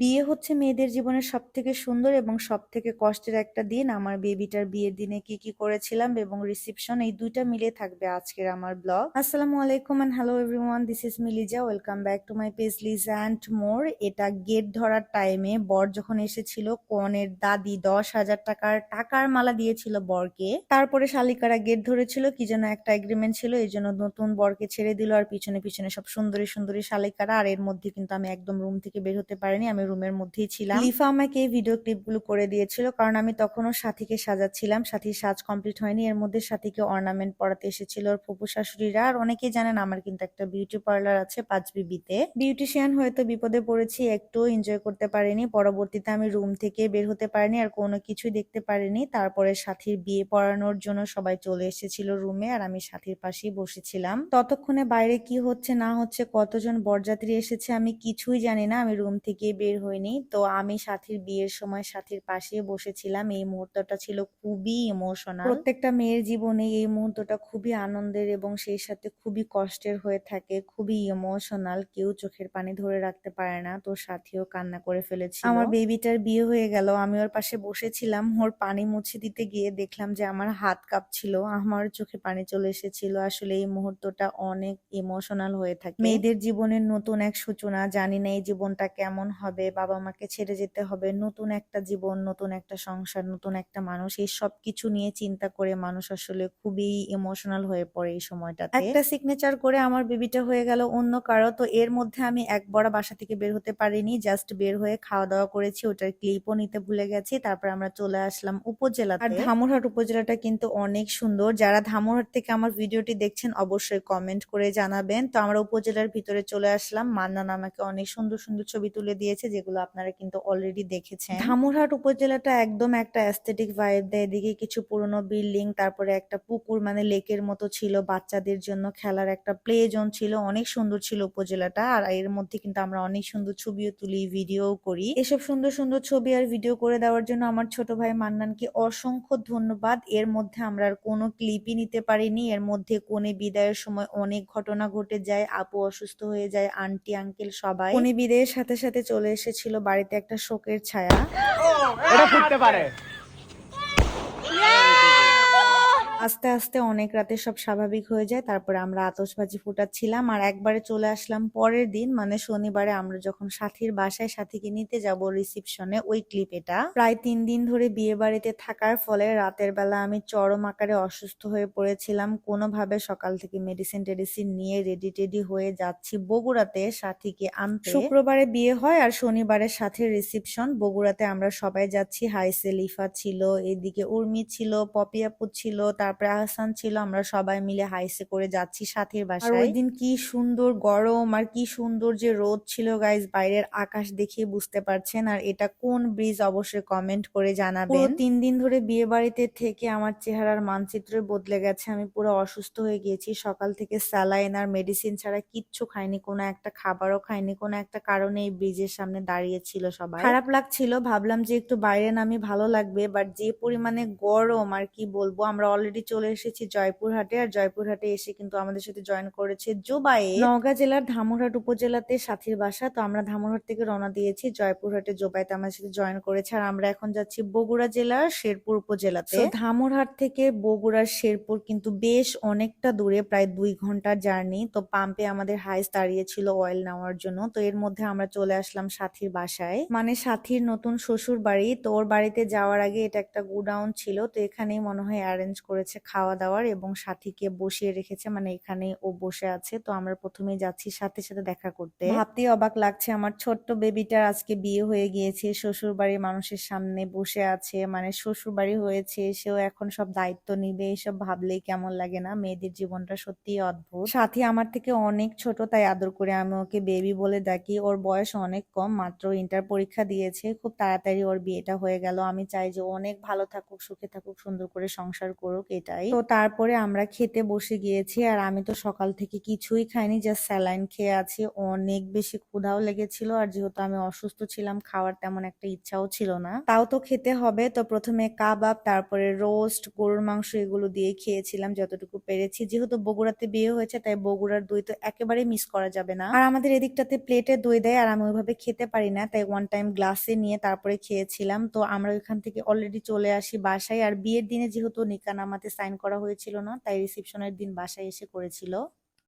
বিয়ে হচ্ছে মেয়েদের জীবনের সব থেকে সুন্দর এবং সব থেকে কষ্টের একটা দিন। আমার বেবিটার বিয়ের দিনে কি কি করেছিলাম এবং রিসেপশন এই দুইটা মিলে থাকবে আজকের আমার ব্লগ আসসালামু আলাইকুম and hello everyone this is মিলিজা welcome back to my page lease and more এটা গেট ধরার টাইমে বর যখন এসেছিল, কনের দাদি দশ হাজার টাকার টাকার মালা দিয়েছিল বরকে। তারপরে শালিকারা গেট ধরেছিল, কি যেন একটা এগ্রিমেন্ট ছিল, এই জন্য নতুন বরকে ছেড়ে দিল। আর পিছনে পিছনে সব সুন্দরী সুন্দরী শালিকারা, আর এর মধ্যে কিন্তু আমি একদম রুম থেকে বের হতে পারিনি, আমি রুমের মধ্যেই ছিলাম। লিফা আমাকে এই ভিডিও ক্লিপগুলো করে দিয়েছিল, কারণ আমি তখনও সাথীকে সাজাচ্ছিলাম। সাথীর সাজ কমপ্লিট হয়নি, এর মধ্যে সাথীকে অর্নামেন্ট পড়াতে এসেছিল ওর ফুপু শাশুড়িরা। আর অনেকেই জানেন আমার কিন্তু একটা বিউটি পার্লার আছে পাঁচ বিবিতে বিউটিশিয়ান হয়তো বিপদে পড়েছি, একটু এনজয় করতে পারিনি। পরবর্তীতে আমি রুম থেকে বের হতে পারিনি, আর কোনো কিছুই দেখতে পারিনি। তারপরে সাথীর বিয়ে পড়ানোর জন্য সবাই চলে এসেছিল রুমে আর আমি সাথীর পাশেই বসেছিলাম। ততক্ষণে বাইরে কি হচ্ছে, না হচ্ছে, কতজন বরযাত্রী এসেছে, আমি কিছুই জানি না। আমি রুম থেকে বের হইনি তো আমি সাথীর বিয়ের সময় সাথীর পাশে বসেছিলাম। এই মুহূর্তটা ছিল খুবই ইমোশনাল প্রত্যেকটা মেয়ের জীবনে এই মুহূর্তটা খুবই আনন্দের এবং সেই সাথে খুবই কষ্টের হয়ে থাকে খুবই ইমোশনাল কেউ চোখের পানি ধরে রাখতে পারে না। তো সাথীও কান্না করে ফেলেছিল। আমার বেবিটার বিয়ে হয়ে গেল। আমি ওর পাশে বসেছিলাম। ওর পানি মুছে দিতে গিয়ে দেখলাম যে আমার হাত কাঁপছিল। আমার চোখে পানি চলে এসেছিল। আসলে এই মুহূর্তটা অনেক ইমোশনাল হয়ে থাকে। মেয়েদের জীবনের নতুন এক সূচনা। জানি না এই জীবনটা কেমন হবে। বাবা মাকে ছেড়ে যেতে হবে নতুন একটা জীবন নতুন একটা সংসার নতুন একটা মানুষ এই সব কিছু নিয়ে চিন্তা করে মানুষ আসলে খুবই ইমোশনাল হয়ে পড়ে এই সময়টাতে। একটা সিগনেচার করে আমার বেবিটা হয়ে গেল অন্য কারও তো এর মধ্যে আমি এক বড় বাসা থেকে বের হতে পারিনি জাস্ট বের হয়ে খাওয়া দাওয়া করেছি ওটার ক্লিপও নিতে ভুলে গেছি তারপর আমরা চলে আসলাম উপজেলা আর ধামরহাট উপজেলাটা কিন্তু অনেক সুন্দর যারা ধামরহাট থেকে আমার ভিডিওটি দেখছেন অবশ্যই কমেন্ট করে জানাবেন। তো আমরা উপজেলার ভিতরে চলে আসলাম মান্নান আমাকে অনেক সুন্দর সুন্দর ছবি তুলে দিয়েছে। যেগুলো আপনারা কিন্তু অলরেডি দেখেছেন। ধামরহাট উপজেলাটা একদম একটা অ্যাস্থেটিক ভাইব দেয়। এদিকে কিছু পুরনো বিল্ডিং তারপরে একটা পুকুর মানে লেকের মতো ছিল। বাচ্চাদের জন্য খেলার একটা প্লে জোন ছিল। অনেক সুন্দর ছিল উপজেলাটা। আর এর মধ্যে কিন্তু আমরা অনেক সুন্দর ছবিও তুলি ভিডিও করি। এসব সুন্দর সুন্দর ছবি আর ভিডিও করে দেওয়ার জন্য আমার ছোট ভাই মান্নানকে অসংখ্য ধন্যবাদ। এর মধ্যে আমরা আর কোনো ক্লিপই নিতে পারিনি। এর মধ্যে কোনে বিদায়ের সময় অনেক ঘটনা ঘটে যায়। আপু অসুস্থ হয়ে যায় আন্টি আঙ্কেল সবাই। কোনে বিদায়ের সাথে সাথে চলে এসেছিল বাড়িতে একটা শোকের ছায়া। এটা ফুটতে পারে। আস্তে আস্তে অনেক রাতে সব স্বাভাবিক হয়ে যায়। তারপরে আমরা আতশবাজি ফুটাচ্ছিলাম আর একবারে চলে আসলাম পরের দিন। মানে শনিবারে আমরা যখন সাথীর বাসায় সাথীকে নিতে যাব রিসিপশনে, ওই ক্লিপ এটা। প্রায় তিন দিন ধরে বিয়ে বাড়িতে থাকার ফলে রাতের বেলা আমি চরম আকারে অসুস্থ হয়ে পড়েছিলাম। কোনোভাবে সকাল থেকে মেডিসিন টেডিসিন নিয়ে রেডি টেডি হয়ে যাচ্ছি বগুড়াতে সাথীকে আনতে। শুক্রবারে বিয়ে হয় আর শনিবারে সাথে রিসিপশন। বগুড়াতে আমরা সবাই যাচ্ছি। হাইসে লিফা ছিল, এদিকে উর্মি ছিল, পপি ছিল ছিল তারপরে আহসান ছিল, আমরা সবাই মিলে হাইসে করে যাচ্ছি সাথীর বাসায়। ওই দিন কি সুন্দর গরম আর কি সুন্দর যে রোদ ছিল গাইজ বাইরের আকাশ দেখে বুঝতে পারছেন। আর এটা কোন ব্রিজ অবশ্যই কমেন্ট করে জানাবেন। পুরো তিন দিন ধরে বিয়ে বাড়িতে থেকে আমার চেহারার মানচিত্র বদলে গেছে। আমি পুরো অসুস্থ হয়ে গিয়েছি। সকাল থেকে স্যালাইন আর মেডিসিন ছাড়া কিচ্ছু খাইনি, কোনো একটা খাবারও খাইনি, কোনো একটা কারণে এই ব্রিজের সামনে দাঁড়িয়েছিল সবাই। খারাপ লাগছিল, ভাবলাম যে একটু বাইরে নামি ভালো লাগবে বাট যে পরিমাণে গরম আর কি বলব, আমরা অলরেডি চলে এসেছি জয়পুরহাটে। আর জয়পুরহাটে এসে কিন্তু আমাদের সাথে জয়েন করেছে জোবাই নওগাঁ জেলার ধামরহাট উপজেলাতে সাথীর বাসা। তো আমরা ধামরহাট থেকে রওনা দিয়েছি জয়পুরহাটে জোবাইতে আমাদের সাথে জয়েন করেছে। আর আমরা এখন যাচ্ছি বগুড়া জেলার শেরপুর উপজেলাতে। তো ধামরহাট থেকে বগুড়ার শেরপুর কিন্তু বেশ অনেকটা দূরে প্রায় দুই ঘণ্টার জার্নি। তো পাম্পে আমাদের হাইস দাঁড়িয়েছিল অয়েল নেওয়ার জন্য। তো এর মধ্যে আমরা চলে আসলাম সাথীর বাসায়। মানে সাথীর নতুন শ্বশুর বাড়ি তো ওর বাড়িতে যাওয়ার আগে এটা একটা গুডাউন ছিল। তো এখানেই মনে হয় অ্যারেঞ্জ করেছে খাওয়া দাওয়ার এবং সাথীকে বসিয়ে রেখেছে মানে এখানে ও বসে আছে। তো আমরা প্রথমে যাচ্ছি সাথে সাথে দেখা করতে। ভাবতেই অবাক লাগছে, আমার ছোট্ট বেবিটার আজকে বিয়ে হয়ে গিয়েছে শ্বশুর বাড়ির মানুষের সামনে বসে আছে মানে শ্বশুর বাড়ি হয়েছে, সেও এখন সব দায়িত্ব নিবে, এসব ভাবলেই কেমন লাগে না, মেয়েদের জীবনটা সত্যিই অদ্ভুত। সাথী আমার থেকে অনেক ছোট, তাই আদর করে আমি ওকে বেবি বলে ডাকি। ওর বয়স অনেক কম, মাত্র ইন্টার পরীক্ষা দিয়েছে, খুব তাড়াতাড়ি ওর বিয়েটা হয়ে গেল। আমি চাই যে অনেক ভালো থাকুক, সুখে থাকুক, সুন্দর করে সংসার করুক এটাই তো তারপরে আমরা খেতে বসে গিয়েছি আর আমি তো সকাল থেকে কিছুই খাইনি জাস্ট স্যালাইন খেয়ে আছি। অনেক বেশি ক্ষুধাও লেগেছিল আর যেহেতু আমি অসুস্থ ছিলাম, খাওয়ার তেমন একটা ইচ্ছাও ছিল না। তাও তো খেতে হবে, তো প্রথমে কাবাব, তারপরে রোস্ট, গরুর মাংস এগুলো দিয়ে খেয়েছিলাম যতটুকু পেরেছি। যেহেতু বগুড়াতে বিয়ে হয়েছে, তাই বগুড়ার দই তো একেবারেই মিস করা যাবে না। আর আমাদের এদিকটাতে প্লেটে দই দেয় আর আমি ওইভাবে খেতে পারি না, তাই ওয়ান টাইম গ্লাসে নিয়ে তারপরে খেয়েছিলাম। তো আমরা ওইখান থেকে অলরেডি চলে আসি বাসায় আর বিয়ের দিনে যেহেতু নিকা নামাতে সাইন করা হয়েছিল না তাই রিসেপশনের দিন বাসায় এসে করেছিল।